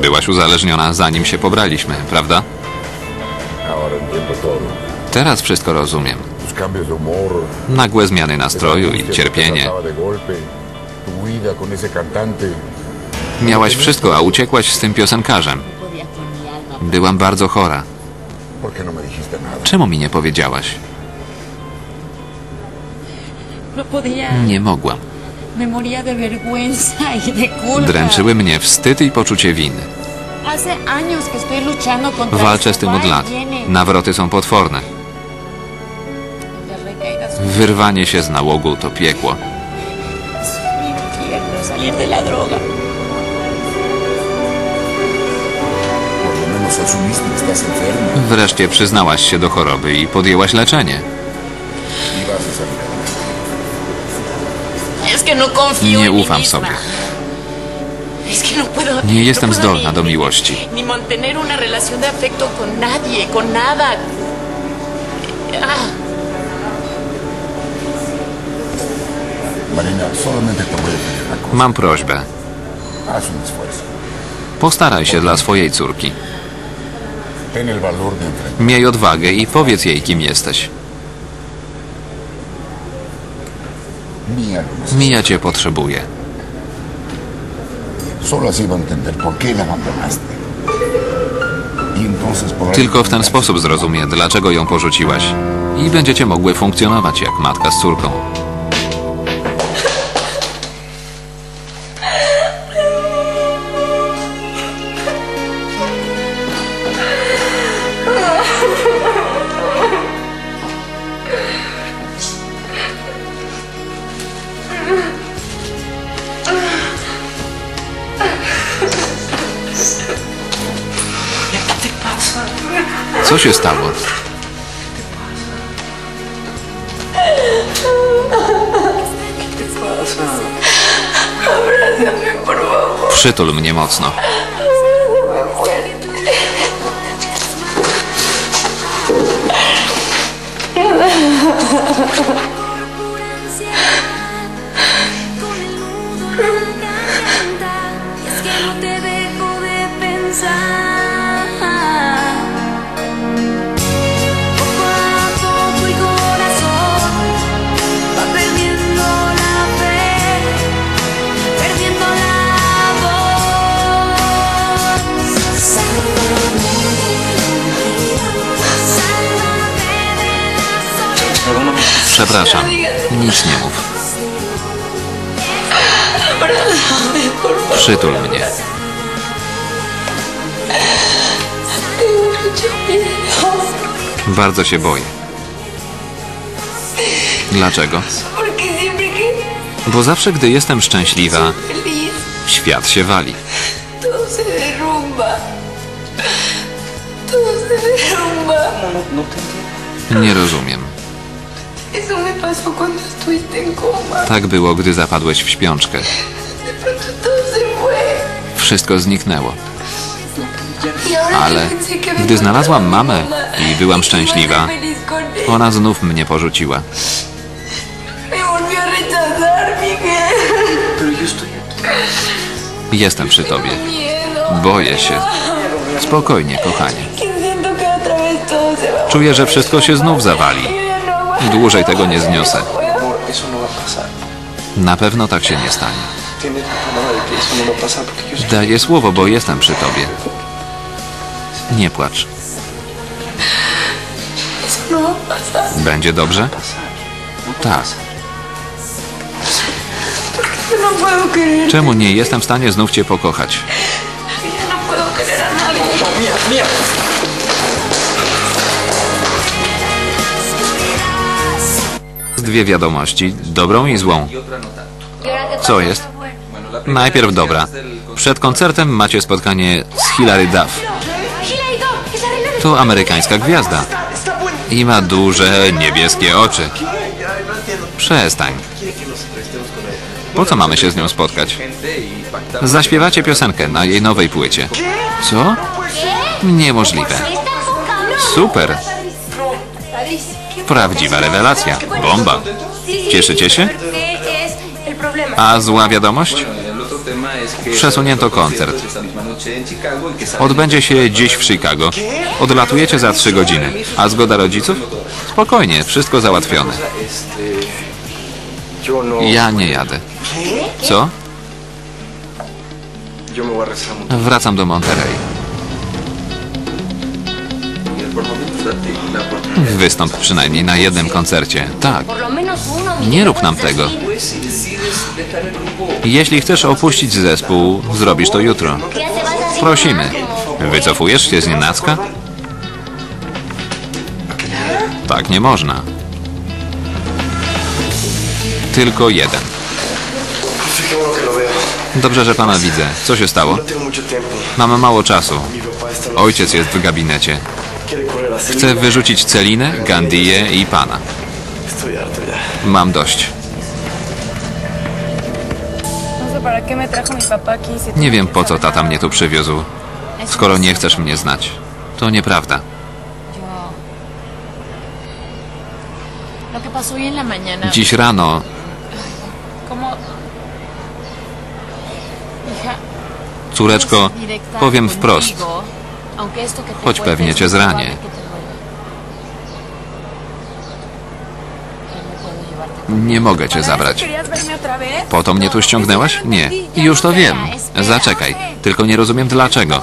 Byłaś uzależniona zanim się pobraliśmy, prawda? Teraz wszystko rozumiem. Nagłe zmiany nastroju i cierpienie. Miałaś wszystko, a uciekłaś z tym piosenkarzem. Byłam bardzo chora. ¿Por qué no? Czemu mi nie powiedziałaś? No. Nie mogłam. Me moría de vergüenza y de culpa. Dręczyły mnie wstyd i poczucie winy. Walczę z tym od lat. Nawroty są potworne. Wyrwanie się z nałogu to piekło. Wreszcie przyznałaś się do choroby i podjęłaś leczenie. Nie en mí ufam sobie. No. Nie jestem no puedo zdolna do miłości. Ah. Mam prośbę. Postaraj się dla swojej córki. Miej odwagę i powiedz jej, kim jesteś. Y entonces podrá Tylko w ten sposób zrozumie, dlaczego ją porzuciłaś. I będziecie mogły funkcjonować jak matka z córką. Co się stało? Przytul mnie mocno. Przepraszam. Nic nie mów. Przytul mnie. Bardzo się boję. Dlaczego? Bo zawsze, gdy jestem szczęśliwa, świat się wali. Nie rozumiem. Tak było, gdy zapadłeś w śpiączkę. Wszystko zniknęło. Ale gdy znalazłam mamę i byłam szczęśliwa, ona znów mnie porzuciła. Jestem przy tobie. Boję się. Spokojnie, kochanie. Czuję, że wszystko się znów zawali. Dłużej tego nie zniosę. Na pewno tak się nie stanie. Daję słowo, bo jestem przy tobie. Nie płacz. Będzie dobrze? Tak. Czemu nie jestem w stanie znów cię pokochać? Dwie wiadomości, dobrą i złą. Co jest? Najpierw dobra. Przed koncertem macie spotkanie z Hilary Duff. To amerykańska gwiazda. I ma duże, niebieskie oczy. Przestań. Po co mamy się z nią spotkać? Zaśpiewacie piosenkę na jej nowej płycie. Co? Niemożliwe. Super. Prawdziwa rewelacja. Bomba. Cieszycie się? A zła wiadomość? Przesunięto koncert. Odbędzie się dziś w Chicago. Odlatujecie za trzy godziny. A zgoda rodziców? Spokojnie, wszystko załatwione. Ja nie jadę. Co? Wracam do Monterey. Wystąp przynajmniej na jednym koncercie. Tak. Nie rób nam tego. Jeśli chcesz opuścić zespół, zrobisz to jutro. Prosimy. Wycofujesz się z nienacka? Tak nie można. Tylko jeden. Dobrze, że pana widzę. Co się stało? Mamy mało czasu. Ojciec jest w gabinecie. Chce wyrzucić Celinę, Gandiję i pana. Mam dość. Nie wiem, po co tata mnie tu przywiózł. Skoro nie chcesz mnie znać. To nieprawda. Dziś rano. Córeczko, powiem wprost. Choć pewnie cię zranię. Nie mogę cię ¿Para eso zabrać. Po to mnie tu ściągnęłaś? Nie. Już to wiem. Zaczekaj. Tylko nie rozumiem dlaczego.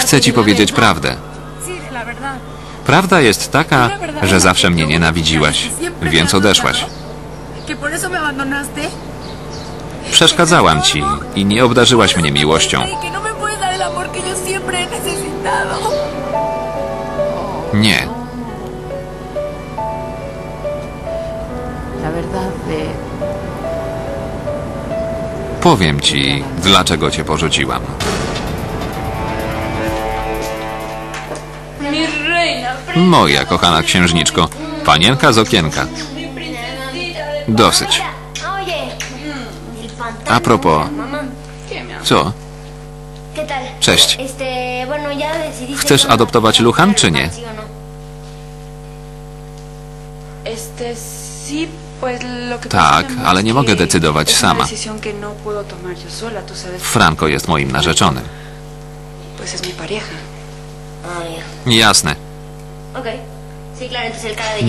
Chcę ci powiedzieć prawdę. Prawda jest taka, że zawsze mnie nienawidziłaś, więc odeszłaś. Przeszkadzałam ci i nie obdarzyłaś mnie miłością. Siempre he necesitado. Nie. La verdad de... Powiem ci, dlaczego cię porzuciłam. Moja kochana księżniczko, panienka z okienka. Dosyć. A propos, co? Cześć. Chcesz adoptować Luchan, czy nie? Tak, ale nie mogę decydować sama. No. Franco jest moim narzeczonym. Jasne.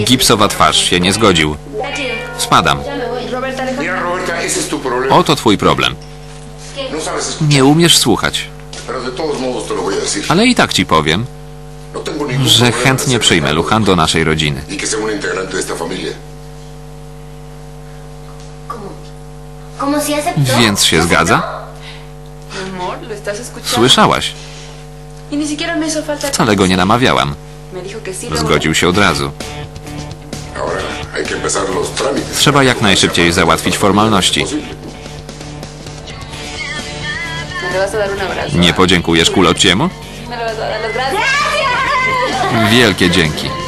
Gipsowa twarz się nie zgodził. Spadam. Oto twój problem. No Nie umiesz słuchać. Ale i tak ci powiem, No że chętnie przyjmę Luchan do naszej rodziny. Więc się zgadza? Słyszałaś. Wcale go nie namawiałam. Zgodził się od razu. Trzeba jak najszybciej załatwić formalności. Nie podziękujesz kulociemu? Wielkie dzięki.